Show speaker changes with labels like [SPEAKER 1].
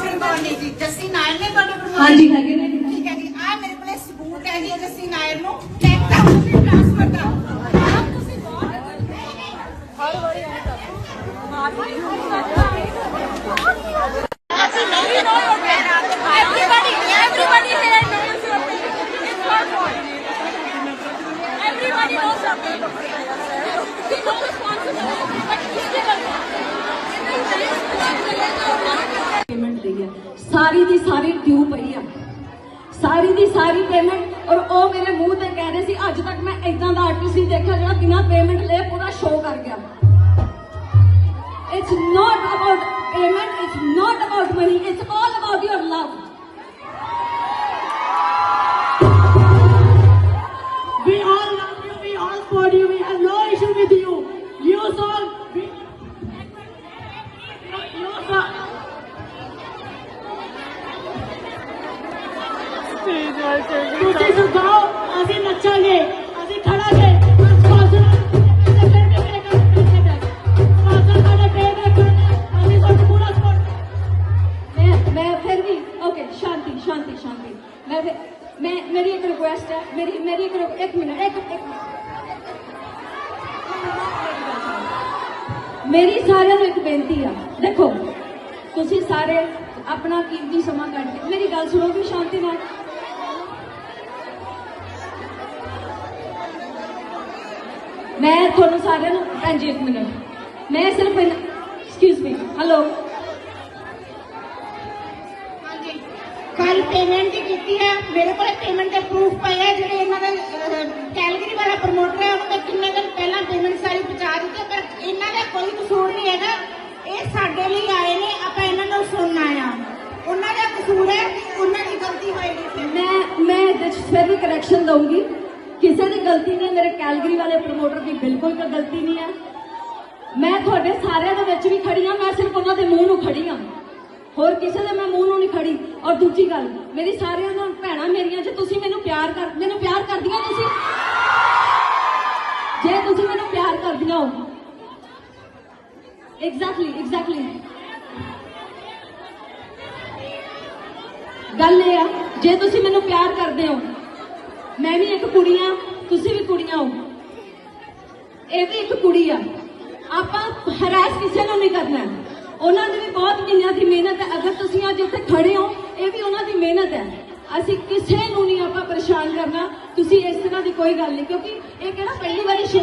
[SPEAKER 1] ਜੱਸੀ ਨਾਇਰ ਨੇ ਤੁਹਾਡੇ ਪ੍ਰਮੋਟ
[SPEAKER 2] ਹਾਂਜੀ ਹੈਗੇ ਨੇ
[SPEAKER 1] ਠੀਕ ਹੈ ਜੀ ਆ ਮੇਰੇ ਕੋਲੇ ਸਬੂਤ ਹੈ ਜੀ ਜੱਸੀ ਨਾਇਰ ਨੂੰ ਚੈੱਕ ਦਾ ਤੁਸੀਂ ਟ੍ਰਾਂਸਫਰ ਦਾ ਆਪ ਤੁਸੀਂ ਬਹੁਤ ਅਸੀਂ ਨਹੀਂ know your everybody everybody here knows your pain it's your fault everybody knows your pain we know responsibility but still
[SPEAKER 2] payment ਲਈ ਹੈ ਸਾਰੀ ਦੀ ਸਾਰੀ ਡਿਊ ਪਈ ਆ। ਸਾਰੀ ਦੀ ਸਾਰੀ ਪੇਮੈਂਟ ਔਰ ਉਹ ਮੇਰੇ ਮੂੰਹ ਤੇ ਕਹਿ ਰਹੇ ਸੀ ਅੱਜ ਤੱਕ ਮੈਂ ਇਦਾਂ ਦਾ ਆਰਟਿਸਟ ਨਹੀਂ ਦੇਖਿਆ ਜਿਹੜਾ ਬਿਨਾਂ ਪੇਮੈਂਟ ਲਏ ਪੂਰਾ ਸ਼ੋਅ ਕਰ ਗਿਆ। It's not about payment it's not about money it's all about your love
[SPEAKER 3] We all love you, we all support you, support
[SPEAKER 2] ਮੈਂ ਮੈਂ ਫਿਰ ਵੀ ਓਕੇ ਸ਼ਾਂਤੀ ਸ਼ਾਂਤੀ ਸ਼ਾਂਤੀ ਮੈਂ ਫਿਰ ਮੈਂ ਮੇਰੀ ਇੱਕ ਰਿਕੁਐਸਟ ਹੈ ਮੇਰੀ ਮੇਰੀ ਇੱਕ ਰਿਕ- ਇੱਕ ਮਿੰਟ ਇੱਕ ਇੱਕ ਮੇਰੀ ਸਾਰਿਆਂ ਨੂੰ ਇੱਕ ਬੇਨਤੀ ਆ ਦੇਖੋ ਤੁਸੀਂ ਸਾਰੇ ਆਪਣਾ ਕੀਮਤੀ ਸਮਾਂ ਕੱਢ ਕੇ ਮੇਰੀ ਗੱਲ ਸੁਣੋਗੇ ਸ਼ਾਂਤੀ ਨਾਲ ਮੈਂ ਤੁਹਾਨੂੰ ਸਾਰਿਆਂ ਨੂੰ ਭੈਣ ਜੀ ਇੱਕ ਮਿੰਟ। ਮੈਂ ਸਿਰਫ ਐਕਸਕਿਊਜ਼ ਮੀ ਹੈਲੋ
[SPEAKER 1] ਹਾਂਜੀ। ਕੱਲ ਪੇਮੈਂਟ ਕੀਤੀ ਹੈ। ਮੇਰੇ ਕੋਲ ਪੇਮੈਂਟ ਦੇ ਪ੍ਰੂਫ ਪਏ ਹੈ ਜਿਹੜੇ ਇਹਨਾਂ ਦਾ ਕੈਲਗਰੀ ਵਾਲਾ ਪ੍ਰਮੋਟਰ ਹੈ ਉਹਨਾਂ ਨੇ ਕਿੰਨੇ ਦਿਨ ਪਹਿਲਾਂ ਪੇਮੈਂਟ ਸਾਰੀ ਪਹੁੰਚਾ ਦਿੱਤੀ ਪਰ ਇਹਨਾਂ ਦਾ ਕੋਈ ਕਸੂਰ ਨਹੀਂ ਹੈਗਾ। ਇਹ ਸਾਡੇ ਲਈ ਆਏ ਨੇ ਆਪਾਂ ਇਹਨਾਂ ਨੂੰ ਸੁਣਨਾ ਆ ਉਹਨਾਂ ਦਾ ਕਸੂਰ ਹੈ ਉਹਨਾਂ ਦੀ ਗਲਤੀ ਹੋਏਗੀ।
[SPEAKER 2] ਮੈਂ ਮੈਂ ਇਹਦੇ 'ਚ ਫਿਰ ਵੀ ਕਰੈਕਸ਼ਨ ਦਊਂਗੀ। ਕਿਸੇ ਦੀ ਗਲਤੀ ਨਹੀਂ, ਮੇਰੇ ਕੈਲਗਰੀ ਵਾਲੇ ਪ੍ਰਮੋਟਰ ਦੀ ਬਿਲਕੁਲ ਕੋਈ ਗਲਤੀ ਨਹੀਂ ਹੈ ਮੈਂ ਤੁਹਾਡੇ ਸਾਰਿਆਂ ਦੇ ਵਿੱਚ ਵੀ ਖੜੀ ਹਾਂ ਮੈਂ ਸਿਰਫ ਉਹਨਾਂ ਦੇ ਮੂੰਹ ਨੂੰ ਖੜੀ ਹਾਂ ਹੋਰ ਕਿਸੇ ਦੇ ਮੈਂ ਮੂੰਹ ਨੂੰ ਨਹੀਂ ਖੜੀ। ਔਰ ਦੂਜੀ ਗੱਲ, ਮੇਰੀ ਸਾਰਿਆਂ ਨੂੰ ਭੈਣਾਂ ਮੇਰੀਆਂ, ਜੇ ਤੁਸੀਂ ਮੈਨੂੰ ਪਿਆਰ ਕਰ, ਮੈਨੂੰ ਪਿਆਰ ਕਰਦੀਆਂ ਤੁਸੀਂ? ਜੇ ਤੁਸੀਂ ਮੈਨੂੰ ਪਿਆਰ ਕਰਦੀਆਂ ਹੋ। ਐਗਜ਼ੈਕਟਲੀ ਐਗਜ਼ੈਕਟਲੀ ਗੱਲ ਇਹ ਆ, ਜੇ ਤੁਸੀਂ ਮੈਨੂੰ ਪਿਆਰ ਕਰਦੇ ਹੋ ਮੈਂ ਵੀ ਇੱਕ ਕੁੜੀ ਆ, ਤੁਸੀਂ ਵੀ ਕੁੜੀਆਂ ਹੋ। ਇਹ ਵੀ ਇੱਕ ਕੁੜੀ ਆ। ਆਪਾਂ ਹਰਾਸ ਕਿਸੇ ਨੂੰ ਨਹੀਂ ਕਰਨਾ। ਉਹਨਾਂ ਦੀ ਵੀ ਬਹੁਤ ਮਹੀਨਿਆਂ ਦੀ ਮਿਹਨਤ ਹੈ। ਅਗਰ ਤੁਸੀਂ ਅੱਜ ਇੱਥੇ ਖੜੇ ਹੋ, ਇਹ ਵੀ ਉਹਨਾਂ ਦੀ ਮਿਹਨਤ ਹੈ। ਅਸੀਂ ਕਿਸੇ ਨੂੰ ਨਹੀਂ ਆਪਾਂ ਪਰੇਸ਼ਾਨ ਕਰਨਾ। ਤੁਸੀਂ ਇਸ ਤਰ੍ਹਾਂ ਦੀ ਕੋਈ ਗੱਲ ਨਹੀਂ, ਕਿਉਂਕਿ ਇਹ ਕਿਹੜਾ ਪਹਿਲੀ ਵਾਰੀ ਸ਼ੋ